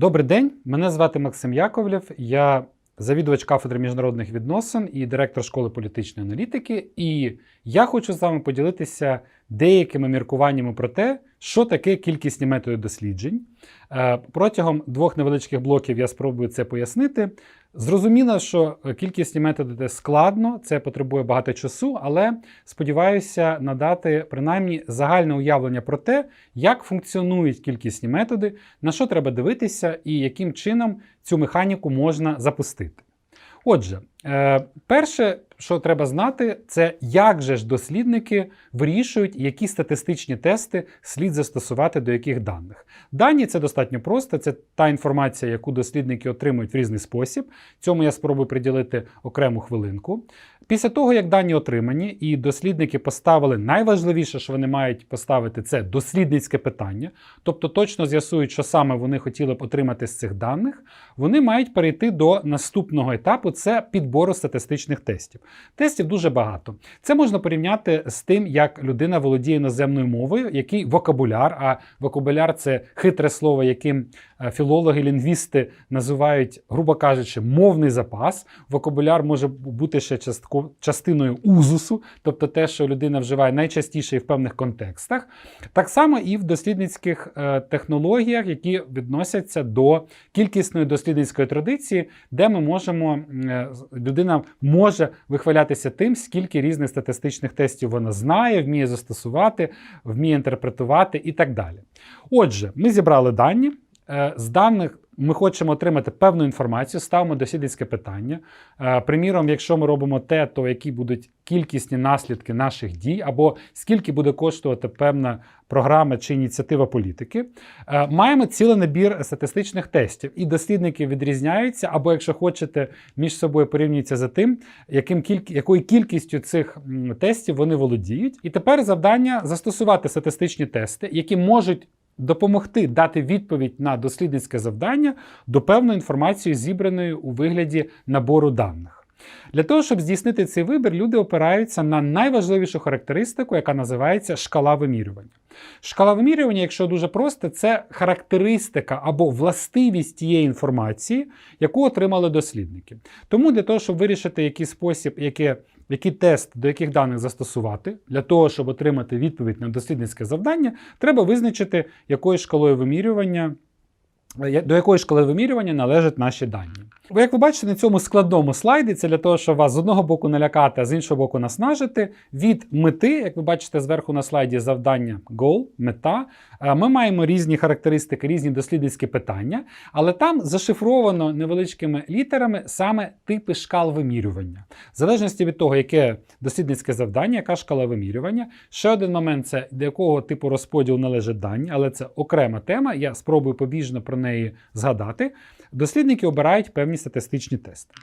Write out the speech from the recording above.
Добрий день, мене звати Максим Яковлєв. Я завідувач кафедри міжнародних відносин і директор школи політичної аналітики. І я хочу з вами поділитися деякими міркуваннями про те, що таке кількісні методи досліджень. Е, Протягом двох невеличких блоків я спробую це пояснити. Зрозуміло, що кількісні методи це складно, це потребує багато часу, але сподіваюся надати принаймні загальне уявлення про те, як функціонують кількісні методи, на що треба дивитися і яким чином цю механіку можна запустити. Отже, е, перше, що треба знати, це як же ж дослідники вирішують, які статистичні тести слід застосувати до яких даних. Дані це достатньо просто, це та інформація, яку дослідники отримують в різний спосіб. Цьому я спробую приділити окрему хвилинку. Після того, як дані отримані, і дослідники поставили найважливіше, що вони мають поставити, це дослідницьке питання, тобто точно з'ясують, що саме вони хотіли б отримати з цих даних, вони мають перейти до наступного етапу це підбору статистичних тестів. Тестів дуже багато. Це можна порівняти з тим, як людина володіє іноземною мовою, який вокабуляр, а вокабуляр це хитре слово, яким е, філологи, лінгвісти називають, грубо кажучи, мовний запас. Вокабуляр може бути ще частко, частиною узусу, тобто те, що людина вживає найчастіше і в певних контекстах. Так само і в дослідницьких е, технологіях, які відносяться до кількісної дослідницької традиції, де ми можемо, е, людина може вихвалятися тим, скільки різних статистичних тестів вона знає, вміє застосувати, вміє інтерпретувати і так далі. Отже, ми зібрали дані. Е, З даних ми хочемо отримати певну інформацію, ставимо дослідницьке питання. Е, Приміром, якщо ми робимо те, то які будуть кількісні наслідки наших дій, або скільки буде коштувати певна програма чи ініціатива політики, Е, маємо цілий набір статистичних тестів, і дослідники відрізняються, або, якщо хочете, між собою порівнюються за тим, яким кіль... якою кількістю цих тестів вони володіють. І тепер завдання застосувати статистичні тести, які можуть допомогти дати відповідь на дослідницьке завдання до певної інформації, зібраної у вигляді набору даних. Для того, щоб здійснити цей вибір, люди опираються на найважливішу характеристику, яка називається шкала вимірювання. Шкала вимірювання, якщо дуже просто, це характеристика або властивість тієї інформації, яку отримали дослідники. Тому для того, щоб вирішити, який спосіб, яке, який тест до яких даних застосувати, для того, щоб отримати відповідь на дослідницьке завдання, треба визначити, якою шкалою вимірювання. До якої шкали вимірювання належать наші дані. Ви, як ви бачите, на цьому складному слайді це для того, щоб вас з одного боку налякати, а з іншого боку наснажити. Від мети, як ви бачите зверху на слайді, завдання goal, мета. е, Ми маємо різні характеристики, різні дослідницькі питання, але там зашифровано невеличкими літерами саме типи шкал вимірювання. В залежності від того, яке дослідницьке завдання, яка шкала вимірювання. Ще один момент це до якого типу розподілу належать дані, але це окрема тема. Я спробую побіжно про неї згадати. Дослідники обирають певні статистичні тести.